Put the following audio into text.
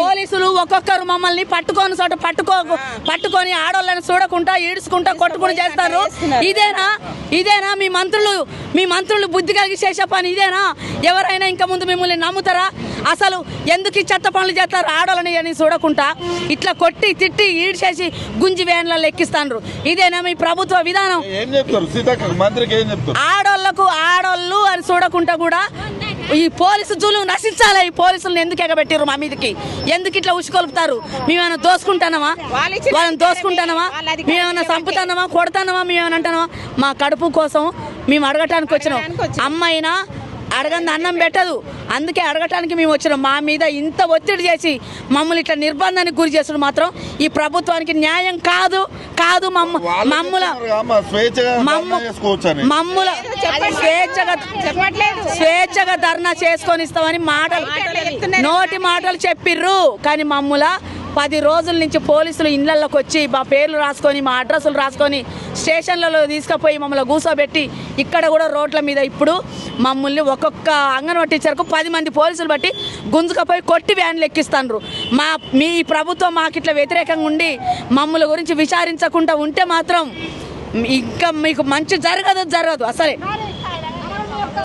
పోలీసులు ఒక్కొక్కరు మమ్మల్ని పట్టుకొని చోట పట్టుకో పట్టుకొని ఆడోళ్ళని చూడకుండా ఈడ్చుకుంటా కొట్టుకుని చేస్తారు. ఇదేనా? ఇదేనా? మీ మంత్రులు మీ మంత్రులు బుద్ధి కలిగి చేసే పని ఇదేనా? ఎవరైనా ఇంకా ముందు మిమ్మల్ని నమ్ముతారా? అసలు ఎందుకు ఈ చెత్త పనులు చేస్తారు ఆడోళ్ళని అని చూడకుండా ఇట్లా కొట్టి తిట్టి ఈడ్చేసి గుంజి వ్యాన్లలో ఎక్కిస్తాండ్రు. ఇదేనా మీ ప్రభుత్వ విధానం? ఏం చెప్తారు? సీతక్క మంత్రికి ఏం చెప్తారు? ఆడోళ్ళకు ఆడోళ్ళు అని చూడకుండా కూడా ఈ పోలీసు జూలు నశించాలి. ఈ పోలీసులను ఎందుకు ఎగబెట్టారు మా మీదకి? ఎందుకు ఇట్లా ఉసుకొలుపుతారు మేమేమైనా దోసుకుంటానమా? వాళ్ళని దోసుకుంటానమా? మేమేమైనా. చంపుతానమా? కొడతానమా? మేమేమైనా అంటానమా? మా కడుపు కోసం మేము అడగటానికి వచ్చినాం. అమ్మైనా అడగంది అన్నం పెట్టదు. అందుకే అడగటానికి మేము వచ్చినాం. మా మీద ఇంత ఒత్తిడి చేసి మమ్మల్ని ఇట్లా నిర్బంధానికి గురి చేస్తుడు మాత్రం ఈ ప్రభుత్వానికి న్యాయం కాదు కాదు మమ్మ మమ్ముల మమ్ముల. స్వేచ్ఛగా చెప్పట్లేదు. స్వేచ్ఛగా ధర్నా చేసుకొని ఇస్తామని మాటలు. నోటి మాటలు చెప్పిర్రు. కానీ మమ్ముల పది రోజుల నుంచి పోలీసులు ఇళ్ళలోకి వచ్చి మా పేర్లు రాసుకొని మా అడ్రస్లు రాసుకొని స్టేషన్లలో తీసుకుపోయి మమ్మల్ని కూర్చోబెట్టి ఇక్కడ కూడా రోడ్ల మీద ఇప్పుడు మమ్మల్ని ఒక్కొక్క అంగన్వాడీ టీచర్కు పది మంది పోలీసులు బట్టి గుంజుకపోయి కొట్టి వ్యాన్లు ఎక్కిస్తాండ్రు. మా మీ ప్రభుత్వం మాకు ఇట్లా వ్యతిరేకంగా ఉండి మమ్మల్ని గురించి విచారించకుండా ఉంటే మాత్రం ఇంకా మీకు మంచి జరగదు జరగదు. అసలే